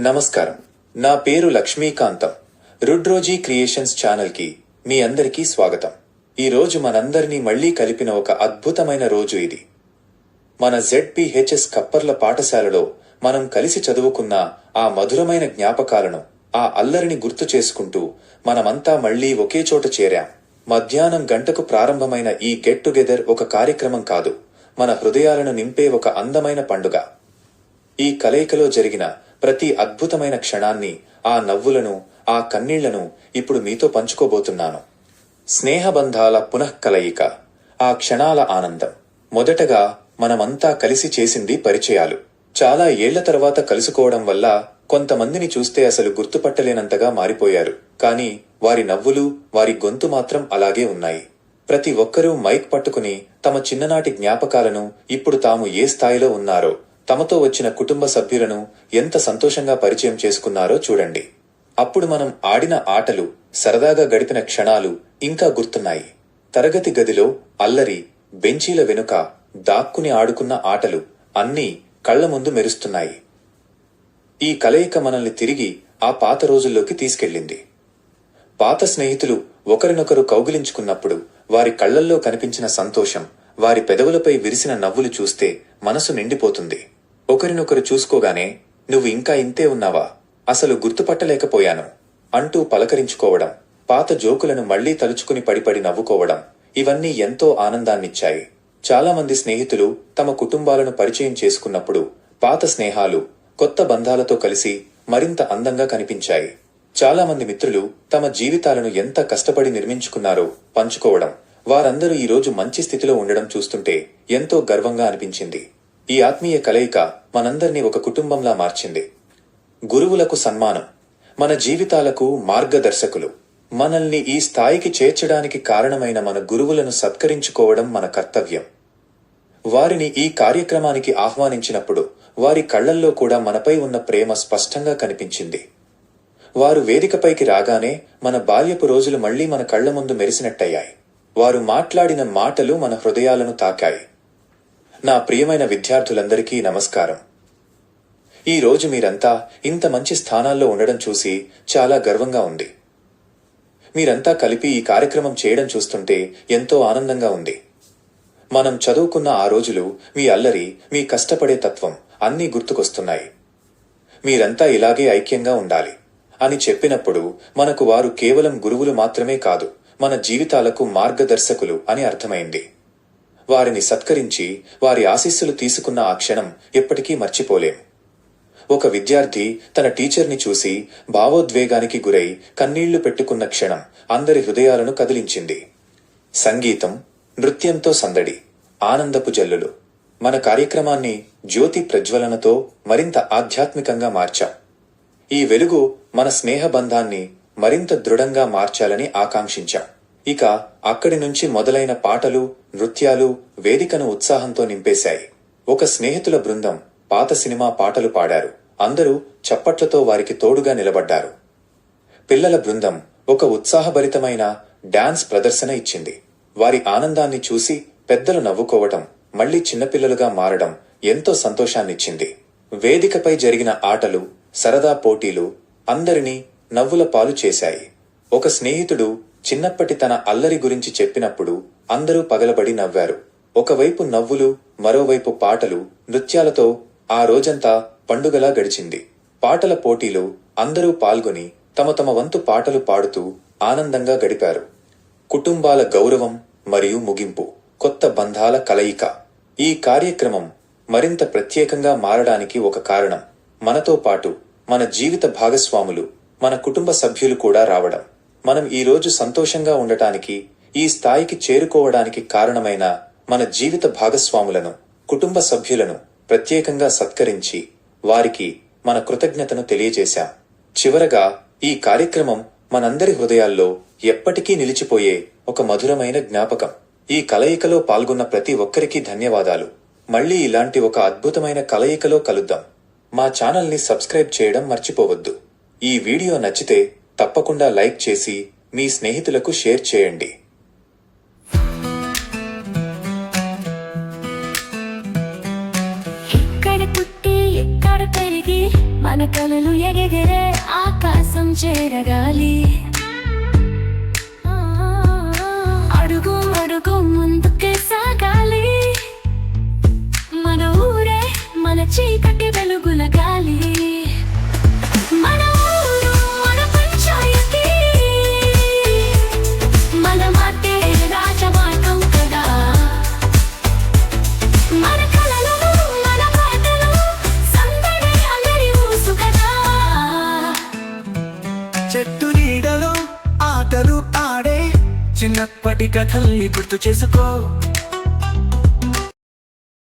నమస్కారం. నా పేరు లక్ష్మీకాంతం. రుడ్రోజీ క్రియేషన్స్ ఛానల్కి మీ అందరికీ స్వాగతం. ఈ రోజు మనందరినీ మళ్ళీ కలిపిన ఒక అద్భుతమైన రోజు ఇది. మన జెడ్పిహెచ్ఎస్ కప్పర్ల పాఠశాలలో మనం కలిసి చదువుకున్న ఆ మధురమైన జ్ఞాపకాలను ఆ అల్లరిని గుర్తు చేసుకుంటూ మనమంతా మళ్ళీ ఒకే చోట చేరాం. మధ్యాహ్నం గంటకు ప్రారంభమైన ఈ గెట్ టుగెదర్ ఒక కార్యక్రమం కాదు మన హృదయాలను నింపే ఒక అందమైన పండుగ. ఈ కలయికలో జరిగిన ప్రతి అద్భుతమైన క్షణాన్ని ఆ నవ్వులను ఆ కన్నీళ్ళను ఇప్పుడు మీతో పంచుకోబోతున్నాను. స్నేహబంధాల పునఃకలయిక ఆ క్షణాల ఆనందం. మొదటగా మనమంతా కలిసి చేసింది పరిచయాలు. చాలా ఏళ్ళ తర్వాత కలుసుకోవడం వల్ల కొంతమందిని చూస్తే అసలు గుర్తుపట్టలేనంతగా మారిపోయారు. కానీ వారి నవ్వులు వారి గొంతు మాత్రం అలాగే ఉన్నాయి. ప్రతి ఒక్కరూ మైక్ పట్టుకుని తమ చిన్ననాటి జ్ఞాపకాలను ఇప్పుడు తాము ఏ స్థాయిలో ఉన్నారో తమతో వచ్చిన కుటుంబ సభ్యులను ఎంత సంతోషంగా పరిచయం చేసుకున్నారో చూడండి. అప్పుడు మనం ఆడిన ఆటలు సరదాగా గడిపిన క్షణాలు ఇంకా గుర్తున్నాయి. తరగతి గదిలో అల్లరి బెంచీల వెనుక దాక్కుని ఆడుకున్న ఆటలు అన్నీ కళ్ళ ముందు మెరుస్తున్నాయి. ఈ కలయిక మనల్ని తిరిగి ఆ పాత రోజుల్లోకి తీసుకెళ్ళింది. పాత స్నేహితులు ఒకరినొకరు కౌగిలించుకున్నప్పుడు వారి కళ్ళల్లో కనిపించిన సంతోషం వారి పెదవులపై విరిసిన నవ్వులు చూస్తే మనసు నిండిపోతుంది. ఒకరినొకరు చూసుకోగానే నువ్వు ఇంకా ఇంతే ఉన్నావా? అసలు గుర్తుపట్టలేకపోయాను అంటూ పలకరించుకోవడం పాత జోకులను మళ్ళీ తలుచుకుని పడిపడి నవ్వుకోవడం ఇవన్నీ ఎంతో ఆనందాన్నిచ్చాయి. చాలామంది స్నేహితులు తమ కుటుంబాలను పరిచయం చేసుకున్నప్పుడు పాత స్నేహాలు కొత్త బంధాలతో కలిసి మరింత అందంగా కనిపించాయి. చాలామంది మిత్రులు తమ జీవితాలను ఎంత కష్టపడి నిర్మించుకున్నారో పంచుకోవడం వారందరూ ఈ రోజు మంచి స్థితిలో ఉండడం చూస్తుంటే ఎంతో గర్వంగా అనిపించింది. ఈ ఆత్మీయ కలయిక మనందరినీ ఒక కుటుంబంలా మార్చింది. గురువులకు సన్మానం మన జీవితాలకు మార్గదర్శకులు మనల్ని ఈ స్థాయికి చేర్చడానికి కారణమైన మన గురువులను సత్కరించుకోవడం మన కర్తవ్యం. వారిని ఈ కార్యక్రమానికి ఆహ్వానించినప్పుడు వారి కళ్ళల్లో కూడా మనపై ఉన్న ప్రేమ స్పష్టంగా కనిపించింది. వారు వేదికపైకి రాగానే మన బాల్యపు రోజులు మళ్ళీ మన కళ్ళ ముందు మెరిసినట్టయ్యాయి. వారు మాట్లాడిన మాటలు మన హృదయాలను తాకాయి. నా ప్రియమైన విద్యార్థులందరికీ నమస్కారం. ఈ రోజు మీరంతా ఇంత మంచి స్థానాల్లో ఉండడం చూసి చాలా గర్వంగా ఉంది. మీరంతా కలిపి ఈ కార్యక్రమం చేయడం చూస్తుంటే ఎంతో ఆనందంగా ఉంది. మనం చదువుకున్న ఆ రోజులు మీ అల్లరి మీ కష్టపడే తత్వం అన్నీ గుర్తుకొస్తున్నాయి. మీరంతా ఇలాగే ఐక్యంగా ఉండాలి అని చెప్పినప్పుడు మనకు వారు కేవలం గురువులు మాత్రమే కాదు మన జీవితాలకు మార్గదర్శకులు అని అర్థమైంది. వారిని సత్కరించి వారి ఆశీస్సులు తీసుకున్న ఆ క్షణం ఎప్పటికీ మర్చిపోలేం. ఒక విద్యార్థి తన టీచర్ని చూసి భావోద్వేగానికి గురై కన్నీళ్ళు పెట్టుకున్న క్షణం అందరి హృదయాలను కదిలించింది. సంగీతం నృత్యంతో సందడి ఆనందపు జల్లులు. మన కార్యక్రమాన్ని జ్యోతి ప్రజ్వలనతో మరింత ఆధ్యాత్మికంగా మార్చాం. ఈ వెలుగు మన స్నేహ బంధాన్ని మరింత దృఢంగా మార్చాలని ఆకాంక్షించాం. ఇక అక్కడి నుంచి మొదలైన పాటలు నృత్యాలు వేదికను ఉత్సాహంతో నింపేశాయి. ఒక స్నేహితుల బృందం పాత సినిమా పాటలు పాడారు. అందరూ చప్పట్లతో వారికి తోడుగా నిలబడ్డారు. పిల్లల బృందం ఒక ఉత్సాహభరితమైన డాన్స్ ప్రదర్శన ఇచ్చింది. వారి ఆనందాన్ని చూసి పెద్దలు నవ్వుకోవటం మళ్ళీ చిన్నపిల్లలుగా మారడం ఎంతో సంతోషాన్నిచ్చింది. వేదికపై జరిగిన ఆటలు సరదా పోటీలు అందరినీ నవ్వుల పాలు చేశాయి. ఒక స్నేహితుడు చిన్నప్పటి తన అల్లరి గురించి చెప్పినప్పుడు అందరూ పగలబడి నవ్వారు. ఒకవైపు నవ్వులు మరోవైపు పాటలు నృత్యాలతో ఆ రోజంతా పండుగలా గడిచింది. పాటల పోటీలో అందరూ పాల్గొని తమ తమ వంతు పాటలు పాడుతూ ఆనందంగా గడిపారు. కుటుంబాల గౌరవం మరియు ముగింపు కొత్త బంధాల కలయిక. ఈ కార్యక్రమం మరింత ప్రత్యేకంగా మారడానికి ఒక కారణం. మనతో పాటు మన జీవిత భాగస్వాములు మన కుటుంబ సభ్యులు కూడా రావడం. మనం ఈ రోజు సంతోషంగా ఉండటానికి ఈ స్థాయికి చేరుకోవడానికి కారణమైన మన జీవిత భాగస్వాములను కుటుంబ సభ్యులను ప్రత్యేకంగా సత్కరించి వారికి మన కృతజ్ఞతను తెలియజేశాం. చివరగా ఈ కార్యక్రమం మనందరి హృదయాల్లో ఎప్పటికీ నిలిచిపోయే ఒక మధురమైన జ్ఞాపకం. ఈ కలయికలో పాల్గొన్న ప్రతి ఒక్కరికి ధన్యవాదాలు. మళ్ళీ ఇలాంటి ఒక అద్భుతమైన కలయికలో కలుద్దాం. మా ఛానల్ని సబ్స్క్రైబ్ చేయడం మర్చిపోవద్దు. ఈ వీడియో నచ్చితే తప్పకుండా లైక్ చేసి మీ స్నేహితులకు షేర్ చేయండి. ఎక్కడ పుట్టి ఎక్కడ పెరిగి మన కలలు ఎగెగరే ఆకాశం చేరగాలి. చెట్టు నీడలో ఆటలు ఆడే చిన్నప్పటి కథల్ని గుర్తు చేసుకో